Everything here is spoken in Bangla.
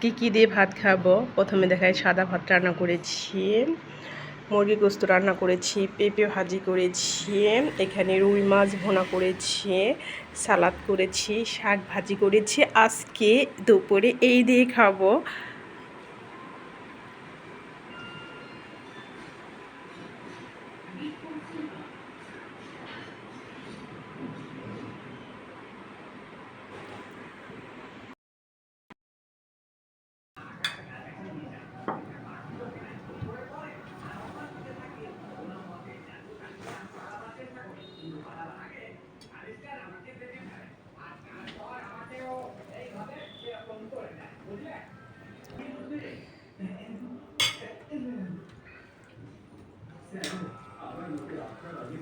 আজকে কী দিয়ে ভাত খাব? প্রথমে দেখায় সাদা ভাত রান্না করেছি, মুরগি গোস্ত রান্না করেছি, পেঁপে ভাজি করেছি, এখানে রুই মাছ ভোনা করেছি, সালাদ করেছি, শাক ভাজি করেছি। আজকে দুপুরে এই দিয়ে খাব। আবার লোকে আপনার আগে